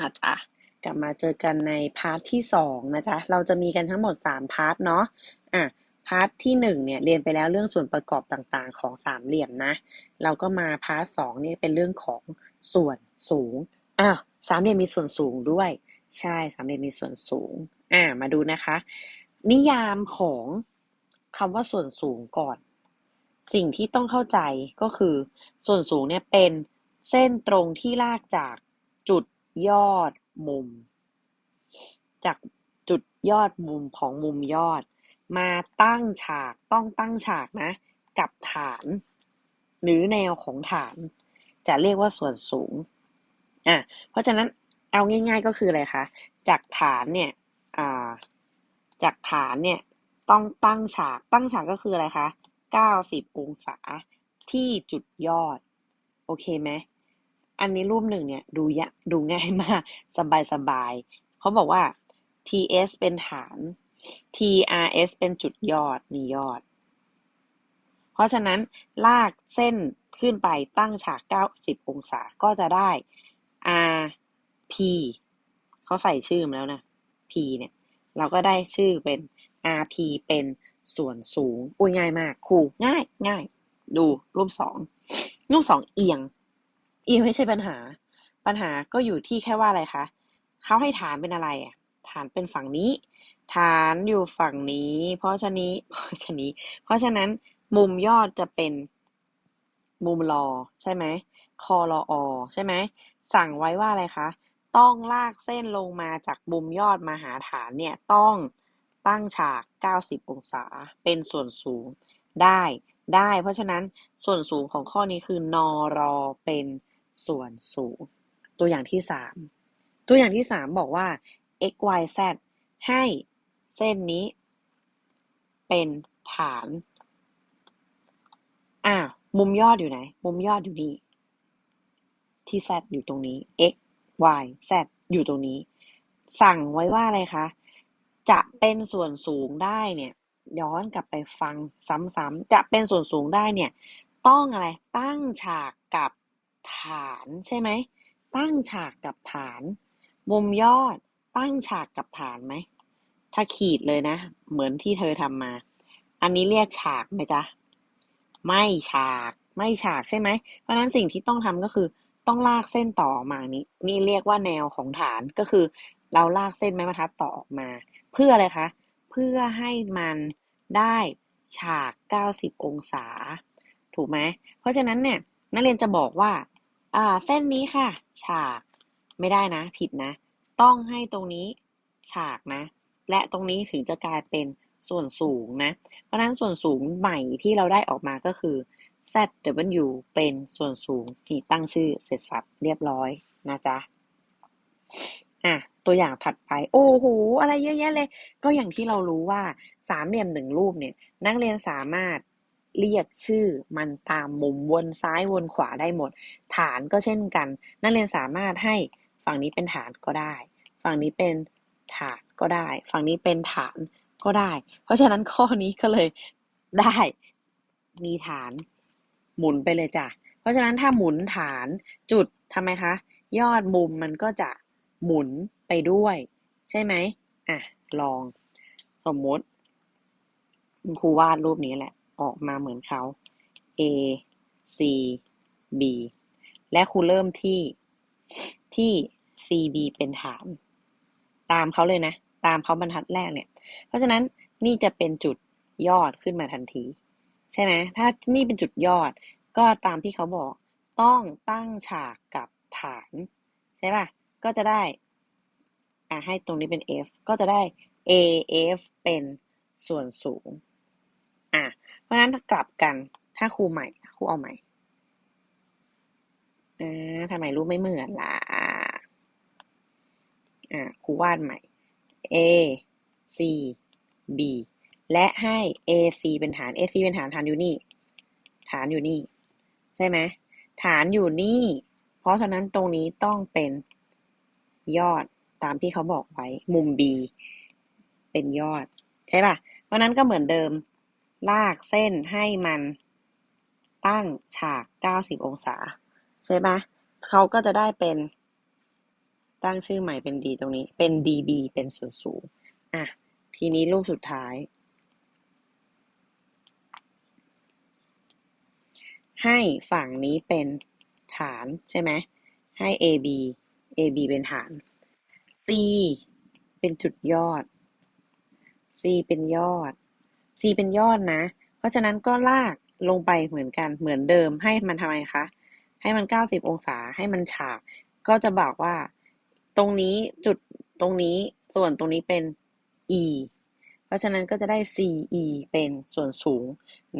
อาจจะกลับมาเจอกันในพาร์ทที่สองนะจ๊ะ เราจะมีกันทั้งหมดสามพาร์ทเนาะ อะ พาร์ทที่หนึ่งเนี่ยเรียนไปแล้วเรื่องส่วนประกอบต่างๆ ของสามเหลี่ยมนะ เราก็มาพาร์ทสองนี่เป็นเรื่องของส่วนสูง อ้าว สามเหลี่ยมมีส่วนสูงด้วย ใช่ สามเหลี่ยมมีส่วนสูง อ่า มาดูนะคะ นิยามของคำว่าส่วนสูงก่อน สิ่งที่ต้องเข้าใจก็คือ ส่วนสูงเนี่ยเป็นเส้นตรงที่ลากจากจุด ยอดมุม จากจุดยอดมุมของมุมยอด มาตั้งฉากต้องตั้งฉากนะ กับฐาน หรือแนวของฐาน จะเรียกว่าส่วนสูงอะเพราะฉะนั้นเอาง่าย ๆก็คืออะไรคะจากฐานเนี่ยอ่าจากฐานเนี่ยต้องตั้งฉากตั้งฉากก็คืออะไรคะ90 องศาที่จุดยอด โอเคไหม อันนี้รูปหนึ่งเนี่ยดูยะดูง่ายมาก สบายสบายเขาบอกว่า TS เป็นฐาน TRS เป็นจุดยอดนี่ยอด เพราะฉะนั้นลากเส้นขึ้นไปตั้งฉาก 90 องศาก็จะได้ RP เขาใส่ชื่อมาแล้วนะ P เนี่ย เราก็ได้ชื่อเป็น RP เป็นส่วนสูง อุ้ยง่ายมากครูง่ายง่าย ดูรูปสองรูปสองเอียง อีไม่ใช่ปัญหา ปัญหาก็อยู่ที่แค่ว่าอะไรคะเขาให้ฐานเป็นอะไรอะฐานเป็นฝั่งนี้ ฐานอยู่ฝั่งนี้ เพราะฉะนี้เพราะฉะนี้ เพราะฉะนั้นมุมยอดจะเป็นมุมรอใช่ไหมคอรออใช่ไหมสั่งไว้ว่าอะไรคะ ต้องลากเส้นลงมาจากมุมยอดมาหาฐานเนี่ยต้องตั้งฉาก 90 องศา เป็นส่วนสูงได้ได้ เพราะฉะนั้นส่วนสูงของข้อนี้คือนอรอเป็น ส่วนสูง ตัวอย่างที่3ตัวอย่างที่3บอกว่า x y z ให้เส้นนี้ เป็นฐานอ้าวมุมยอดอยู่ไหน มุมยอดอยู่นี่ที่ z อยู่ตรงนี้ x y z อยู่ตรงนี้ สั่งไว้ว่าอะไรคะ จะเป็นส่วนสูงได้เนี่ย ย้อนกลับไปฟังซ้ำๆจะเป็นส่วนสูงได้เนี่ย ต้องอะไรตั้งฉากกับ ฐานใช่ไหม ตั้งฉากกับฐาน มุมยอดตั้งฉากกับฐานไหม ถ้าขีดเลยนะ เหมือนที่เธอทำมา อันนี้เรียกฉากไหมจ๊ะ ไม่ฉาก ไม่ฉากใช่ไหม เพราะนั้นสิ่งที่ต้องทำก็คือ ต้องลากเส้นต่อมานี้ นี่เรียกว่าแนวของฐานก็คือ เราลากเส้นไม้บรรทัดต่อออกมา เพื่ออะไรคะ เพื่อให้มันได้ฉาก 90 องศา ถูกไหม เพราะฉะนั้นเนี่ย นักเรียนจะบอกว่า อ่า เส้นนี้ค่ะ ฉาก ไม่ได้นะ ผิดนะ ต้องให้ตรงนี้ฉากนะ และตรงนี้ถึงจะกลายเป็นส่วนสูงนะ เพราะนั้นส่วนสูงใหม่ที่เราได้ออกมาก็คือ ZW เป็นส่วนสูงที่ตั้งชื่อเสร็จสับเรียบร้อยนะจ๊ะ อะ ตัวอย่างถัดไป โอ้โห อะไรเยอะแยะเลย ก็อย่างที่เรารู้ว่าสามเหลี่ยมหนึ่งรูปเนี่ย นักเรียนสามารถ เรียกชื่อมันตามมุมวนซ้ายวนขวาได้หมด ฐานก็เช่นกัน นักเรียนสามารถให้ฝั่งนี้เป็นฐานก็ได้ ฝั่งนี้เป็นฐานก็ได้ ฝั่งนี้เป็นฐานก็ได้ เพราะฉะนั้นข้อนี้ก็เลยได้มีฐานหมุนไปเลยจ้ะ เพราะฉะนั้นถ้าหมุนฐานจุดทำไมคะ ยอดมุมมันก็จะหมุนไปด้วย ใช่ไหมอะลองสมมติครูวาดรูปนี้แหละ ออกมาเหมือนเขา A C B และครูเริ่มที่ที่ C B เป็นฐาน ตามเขาเลยนะ ตามเขาบรรทัดแรกเนี่ย เพราะฉะนั้นนี่จะเป็นจุดยอดขึ้นมาทันที ใช่ไหมถ้านี่เป็นจุดยอด ก็ตามที่เขาบอกต้องตั้งฉากกับฐาน ใช่ป่ะ ก็จะได้ อ่าให้ตรงนี้เป็น f ก็จะได้ af เป็นส่วนสูง อะ ราะฉะนั้นกลับกัน ถ้าครูใหม่ครูเอาใหม่อ่าทำไมรูปไม่เหมือนล่ะอ่าครูวาดใหม่ a c b และให้ ac เป็นฐาน ac เป็นฐานฐานอยู่นี่ ฐานอยู่นี่ ใช่ไหมฐานอยู่นี่ เพราะฉะนั้นตรงนี้ต้องเป็นยอดตามที่เขาบอกไว้ มุม B เป็นยอด ใช่ป่ะ เพราะนั้นก็เหมือนเดิม ลากเส้นให้มันตั้งฉาก 90 องศา ใช่ปะเขาก็จะได้เป็นตั้งชื่อใหม่เป็น d ตรงนี้ เป็น db เป็นส่วนสูงอะ ทีนี้รูปสุดท้าย ให้ฝั่งนี้เป็นฐานใช่ไหม ให้ AB AB เป็นฐาน C เป็นจุดยอด C เป็นยอด C เป็นยอดนะ เพราะฉะนั้นก็ลากลงไปเหมือนกันเหมือนเดิมให้มันทำไมคะ ให้มัน 90 องศาให้มันฉาก ก็จะบอกว่า ตรงนี้จุดตรงนี้ส่วนตรงนี้เป็น e เพราะฉะนั้นก็จะได้ ce เป็นส่วนสูง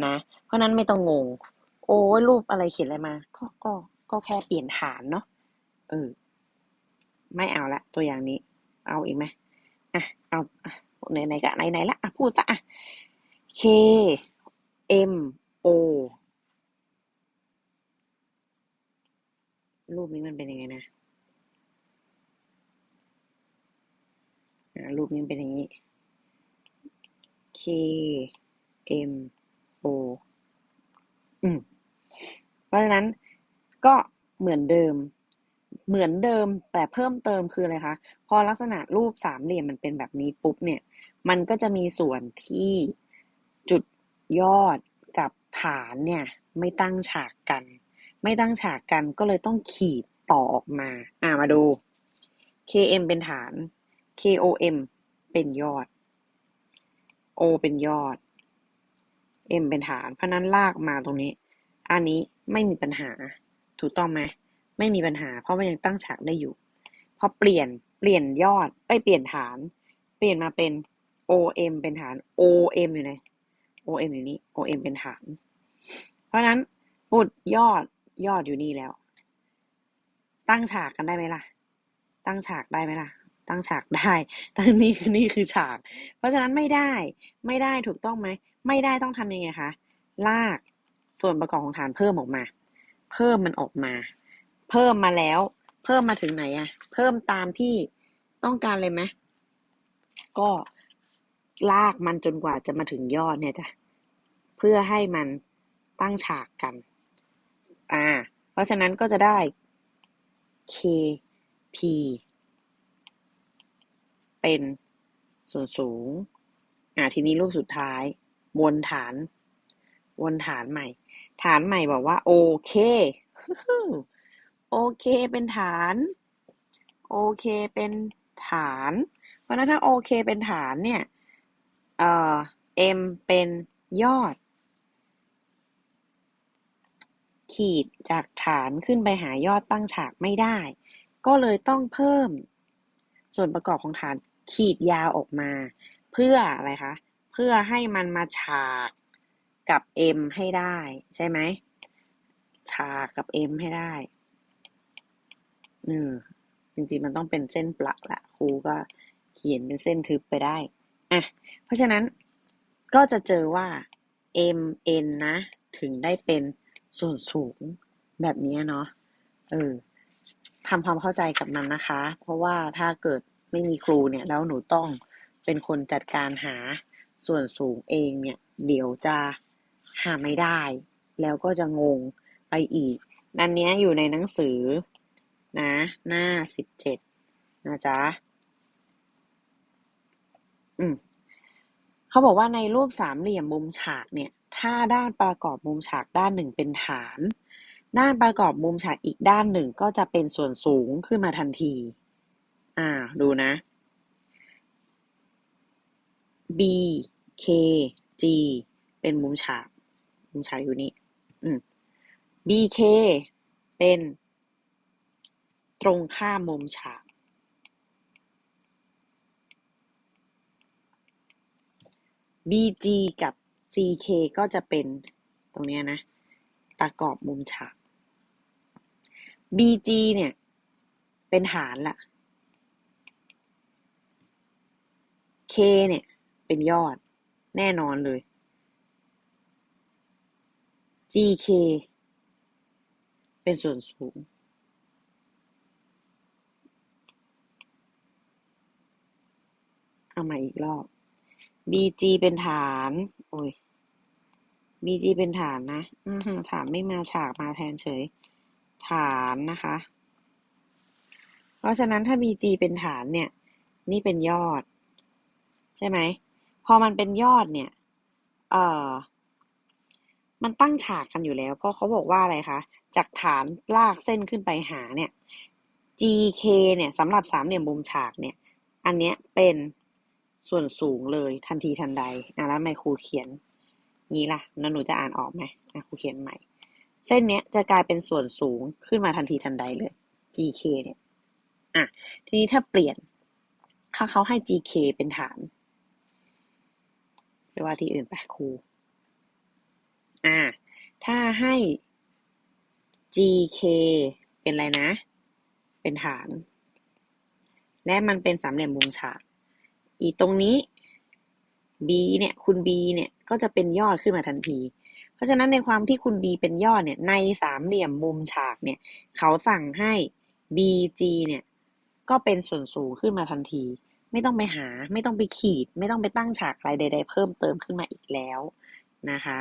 นะ เพราะนั้นไม่ต้องงง โอ้รูปอะไรเขียนอะไรมา ก็ก็ก็แค่เปลี่ยนฐานเนาะเออไม่เอาละ ตัวอย่างนี้ เอาอีกไหมอะเอาไหนไหนกะไหนไหนละอะพูดซะอะ k m o รูปนี้มันเป็นยังไงนะรูปนี้เป็นอย่างนี้ k m o อืม เพราะฉะนั้นก็เหมือนเดิม เหมือนเดิมแต่เพิ่มเติมคืออะไรคะ พอลักษณะรูปสามเหลี่ยมมันเป็นแบบนี้ปุ๊บเนี่ย มันก็จะมีส่วนที่ จุดยอดกับฐานเนี่ยไม่ตั้งฉากกัน ไม่ตั้งฉากกันก็เลยต้องขีดต่อออกมา อ่ามาดู km เป็นฐาน kom เป็นยอด o เป็นยอด m เป็นฐาน เพราะนั้นลากมาตรงนี้ อันนี้ไม่มีปัญหา ถูกต้องไหมไม่มีปัญหา เพราะมันยังตั้งฉากได้อยู่ พอเปลี่ยน เปลี่ยนยอด เอ้ย เปลี่ยนฐาน เปลี่ยนมาเป็น om เป็นฐาน om อยู่ไหน om อยู่นี้ om เป็นฐาน เพราะนั้นปุดยอดยอดอยู่นี่แล้ว ตั้งฉากกันได้ไหมล่ะ ตั้งฉากได้ไหมล่ะ ตั้งฉากได้ตั้งนี่คือนี่คือฉาก เพราะฉะนั้นไม่ได้ ไม่ได้ถูกต้องไหม ไม่ได้ต้องทำยังไงคะ ลากส่วนประกอบของฐานเพิ่มออกมา เพิ่มมันออกมา เพิ่มมาแล้ว เพิ่มมาถึงไหนอะเพิ่มตามที่ต้องการเลยไหมก็ ลากมันจนกว่าจะมาถึงยอดเนี่ยจ้ะเพื่อให้มันตั้งฉากกัน อ่า เพราะฉะนั้นก็จะได้ kp เป็นส่วนสูง อ่า ทีนี้รูปสุดท้าย วนฐาน วนฐานใหม่ ฐานใหม่บอกว่า โอเค โอเคเป็นฐาน โอเคเป็นฐาน เพราะนั้นถ้าโอเคเป็นฐานเนี่ย เอ่อ m เป็นยอด ขีดจากฐานขึ้นไปหายอดตั้งฉากไม่ได้ ก็เลยต้องเพิ่ม ส่วนประกอบของฐานขีดยาวออกมา เพื่ออะไรคะ เพื่อให้มันมาฉากกับ m ให้ได้ ใช่ไหม ฉากกับ m ให้ได้อืมจริงๆมันต้องเป็นเส้นประละครูก็เขียนเป็นเส้นทึบไปได้ อะเพราะฉะนั้นก็จะเจอว่า m n นะ ถึงได้เป็นส่วนสูงแบบนี้เนาะเออทำความเข้าใจกับมันนะคะ เพราะว่าถ้าเกิดไม่มีครูเนี่ย แล้วหนูต้องเป็นคนจัดการหาส่วนสูงเองเนี่ย เดี๋ยวจะหาไม่ได้ แล้วก็จะงงไปอีกนันเนี้ยอยู่ในหนังสือนะ หน้าสิบเจ็ดนะจ๊ะ อืมเขาบอกว่าในรูปสามเหลี่ยมมุมฉากเนี่ย ถ้าด้านประกอบมุมฉากด้านหนึ่งเป็นฐาน ด้านประกอบมุมฉากอีกด้านหนึ่งก็จะเป็นส่วนสูงขึ้นมาทันที อ่า ดูนะ B K G เป็นมุมฉาก มุมฉากอยู่นี่อืม B K เป็นตรงข้ามมุมฉาก BG กับ CK ก็จะเป็นตรงเนี้ยนะ ประกอบมุมฉาก BG เนี่ย เป็นฐานละ K เนี่ย เป็นยอดแน่นอนเลย GK เป็นส่วนสูง เอามาอีกรอบ BG เป็นฐาน โอ้ย BG เป็นฐานนะฐานไม่มาฉากมาแทนเฉย ฐานนะคะ เพราะฉะนั้นถ้า bg เป็นฐานเนี่ย นี่เป็นยอด ใช่ไหม พอมันเป็นยอดเนี่ย เอ่อ มันตั้งฉากกันอยู่แล้ว เพราะเขาบอกว่าอะไรคะ จากฐานลากเส้นขึ้นไปหาเนี่ย gk เนี่ยสำหรับสามเหลี่ยมมุมฉากเนี่ย อันเนี้ยเป็น ส่วนสูงเลยทันทีทันใดอะแล้วทำไมครูเขียนงี้ล่ะแล้วหนูจะอ่านออกไหมอะครูเขียนใหม่ เส้นเนี้ยจะกลายเป็นส่วนสูงขึ้นมาทันทีทันใดเลย gk เนี่ยอะทีนี้ถ้าเปลี่ยนถ้าเขาให้ gk เป็นฐานไปว่าที่อื่นไปครูอ่า ถ้าให้ gk เป็นอะไรนะ เป็นฐาน และมันเป็นสามเหลี่ยมมุมฉาก อีตรงนี้ b เนี่ยคุณ b เนี่ยก็จะเป็นยอดขึ้นมาทันที เพราะฉะนั้นในความที่คุณ b เป็นยอดเนี่ยในสามเหลี่ยมมุมฉากเนี่ยเขาสั่งให้ bg เนี่ยก็เป็นส่วนสูงขึ้นมาทันที ไม่ต้องไปหาไม่ต้องไปขีด ไม่ต้องไปตั้งฉากอะไรใด ๆ เพิ่มเติมขึ้นมาอีกแล้วนะคะ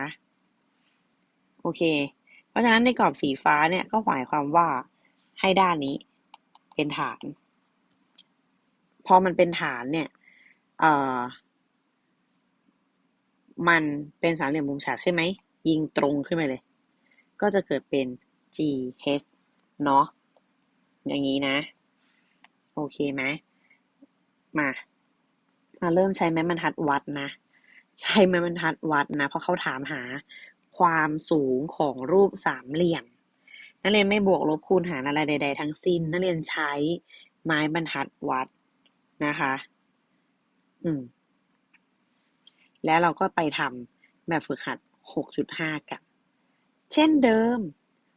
โอเค เพราะฉะนั้นในกรอบสีฟ้าเนี่ยก็หมายความว่าให้ด้านนี้เป็นฐาน พอมันเป็นฐานเนี่ย เอ่อ มันเป็นสามเหลี่ยมมุมฉากใช่ไหม ยิงตรงขึ้นมาเลย ก็จะเกิดเป็น G H เนาะ อย่างนี้นะ โอเคไหม มา มาเริ่มใช้ไม้บรรทัดวัดนะ ใช้ไม้บรรทัดวัดนะ เพราะเขาถามหาความสูงของรูปสามเหลี่ยม นักเรียนไม่บวกลบคูณหารอะไรใด ๆ ทั้งสิ้น นักเรียนใช้ไม้บรรทัดวัดนะคะ อืม แล้วเราก็ไปทำแบบฝึกหัด 6.5 กัน เช่นเดิม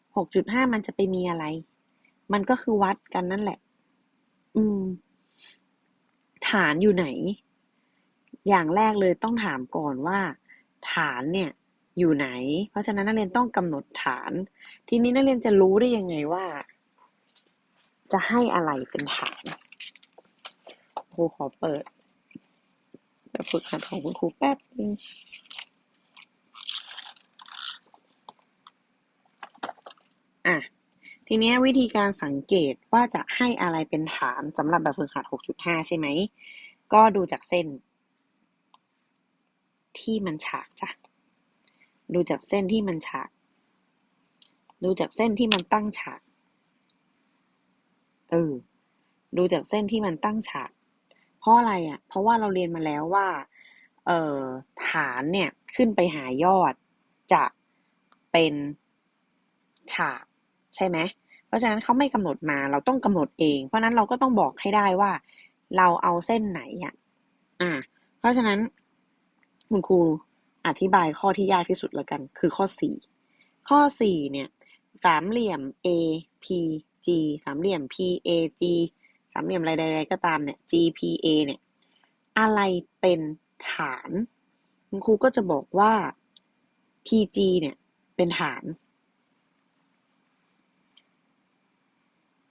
6.5 มันจะไปมีอะไร มันก็คือวัดกันนั่นแหละ อืม ฐานอยู่ไหน อย่างแรกเลยต้องถามก่อนว่า ฐานเนี่ย อยู่ไหน เพราะฉะนั้นนักเรียนต้องกำหนดฐาน ทีนี้นักเรียนจะรู้ได้ยังไงว่า จะให้อะไรเป็นฐานครูขอเปิด แบบฝึกหัดของคุณครูแป๊บนึงอะ ทีนี้วิธีการสังเกตว่าจะให้อะไรเป็นฐานสำหรับแบบฝึกหัด 6.5 ใช่ไหม ก็ดูจากเส้น ที่มันฉากจ้ะ ดูจากเส้นที่มันฉาก ดูจากเส้นที่มันตั้งฉาก เออ ดูจากเส้นที่มันตั้งฉาก เพราะอะไรอะ เพราะว่าเราเรียนมาแล้วว่า เอ่อฐานเนี่ยขึ้นไปหายอดจะเป็นฉากใช่ไหมเพราะฉะนั้นเขาไม่กำหนดมาเราต้องกำหนดเอง เพราะนั้นเราก็ต้องบอกให้ได้ว่า เราเอาเส้นไหนอะอ่า เพราะฉะนั้นคุณครูอธิบายข้อที่ยากที่สุดแล้วกัน คือข้อสี่ข้อสี่เนี่ย สามเหลี่ยม A P G สามเหลี่ยม P A G สามเหลี่ยมอะไรใดๆก็ตามเนี่ย G P A เนี่ย อะไรเป็นฐาน คุณครูก็จะบอกว่า P G เนี่ย เป็นฐาน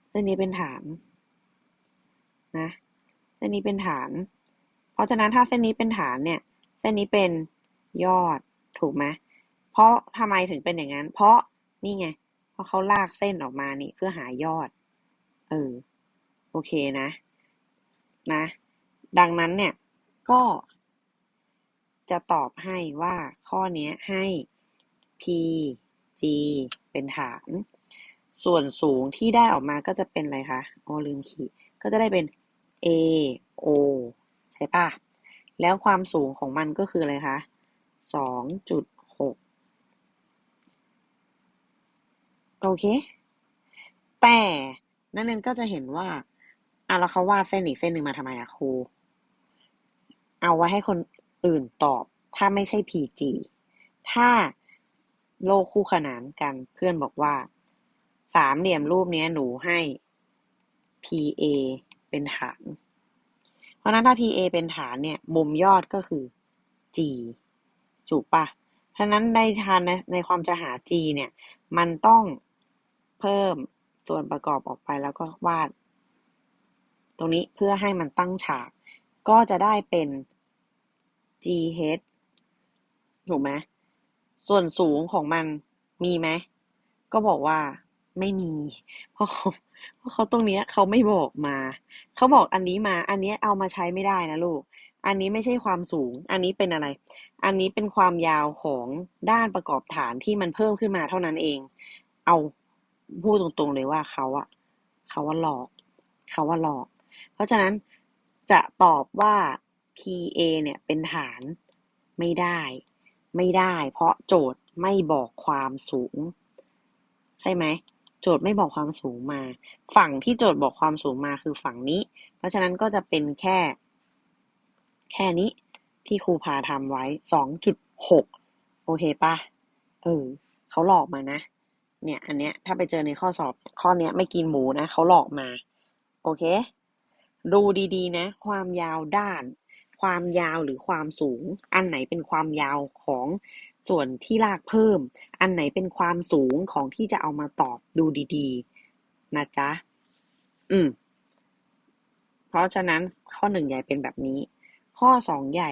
เส้นนี้เป็นฐานนะเส้นนี้เป็นฐาน เพราะฉะนั้นถ้าเส้นนี้เป็นฐานเนี่ย เส้นนี้เป็นยอดถูกไหมเพราะทำไมถึงเป็นอย่างนั้น เพราะนี่ไง เพราะเขาลากเส้นออกมานี่เพื่อหายอด เออ โอเคนะ นะ ดังนั้นเนี่ย ก็จะตอบให้ว่าข้อนี้ให้ P G เป็นฐาน ส่วนสูงที่ได้ออกมาก็จะเป็นอะไรคะอ๋อลืมขีดก็จะได้เป็น A O ใช่ปะแล้วความสูงของมันก็คืออะไรคะสองจุดหกโอเค แต่นักเรียนก็จะเห็นว่า อะแล้วเขาวาดเส้นอีกเส้นหนึ่งมาทำไมอะครู เอาไว้ให้คนอื่นตอบ ถ้าไม่ใช่ PG ถ้าโลกคู่ขนานกันเพื่อนบอกว่า สามเหลี่ยมรูปนี้หนูให้ PA เป็นฐาน เพราะนั้นถ้า PA เป็นฐานเนี่ย มุมยอดก็คือ G ถูกปะฉะนั้นในทานในในความจะหา G เนี่ย มันต้องเพิ่มส่วนประกอบออกไปแล้วก็วาด รงนี้เพื่อให้มันตั้งฉาก ก็จะได้เป็น GH ถูกไหมส่วนสูงของมันมีไหม ก็บอกว่าไม่มี เพราะเพราะเขาตรงนี้เขาไม่บอกมา เขาบอกอันนี้มา อันนี้เอามาใช้ไม่ได้นะลูก อันนี้ไม่ใช่ความสูง อันนี้เป็นอะไร อันนี้เป็นความยาวของด้านประกอบฐานที่มันเพิ่มขึ้นมาเท่านั้นเอง เอาพูดตรงๆเลยว่าเขาอะเขาว่าหลอก เขาว่าหลอก เพราะฉะนั้นจะตอบว่า PA เนี่ยเป็นฐานไม่ได้ ไม่ได้ เพราะโจทย์ไม่บอกความสูง ใช่ไหมโจทย์ไม่บอกความสูงมา ฝั่งที่โจทย์บอกความสูงมาคือฝั่งนี้ เพราะฉะนั้นก็จะเป็นแค่ แค่นี้ที่ครูพาทำไว้สองจุดหกโอเคปะเออเขาหลอกมานะ เนี่ย อันเนี้ยถ้าไปเจอในข้อสอบข้อเนี้ยไม่กินหมูนะเขาหลอกมา โอเค ดูดีๆนะ ความยาวด้าน ความยาวหรือความสูง อันไหนเป็นความยาวของส่วนที่ลากเพิ่ม อันไหนเป็นความสูงของที่จะเอามาตอบดูดีๆ นะจ๊ะ อืม เพราะฉะนั้นข้อหนึ่งใหญ่เป็นแบบนี้ ข้อสองใหญ่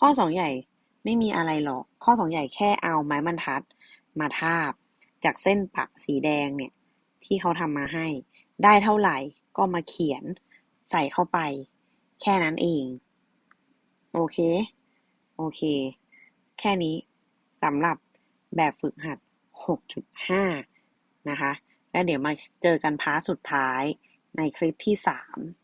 ข้อสองใหญ่ไม่มีอะไรหรอก ข้อสองใหญ่แค่เอาไม้บรรทัด มาทาบ จากเส้นปักสีแดงเนี่ย ที่เขาทำมาให้ ได้เท่าไหร่ก็มาเขียน ใส่เข้าไป แค่นั้นเอง โอเค โอเค แค่นี้สำหรับแบบฝึกหัด 6.5 นะคะ แล้วเดี๋ยวมาเจอกันพาร์ทสุดท้ายในคลิปที่ 3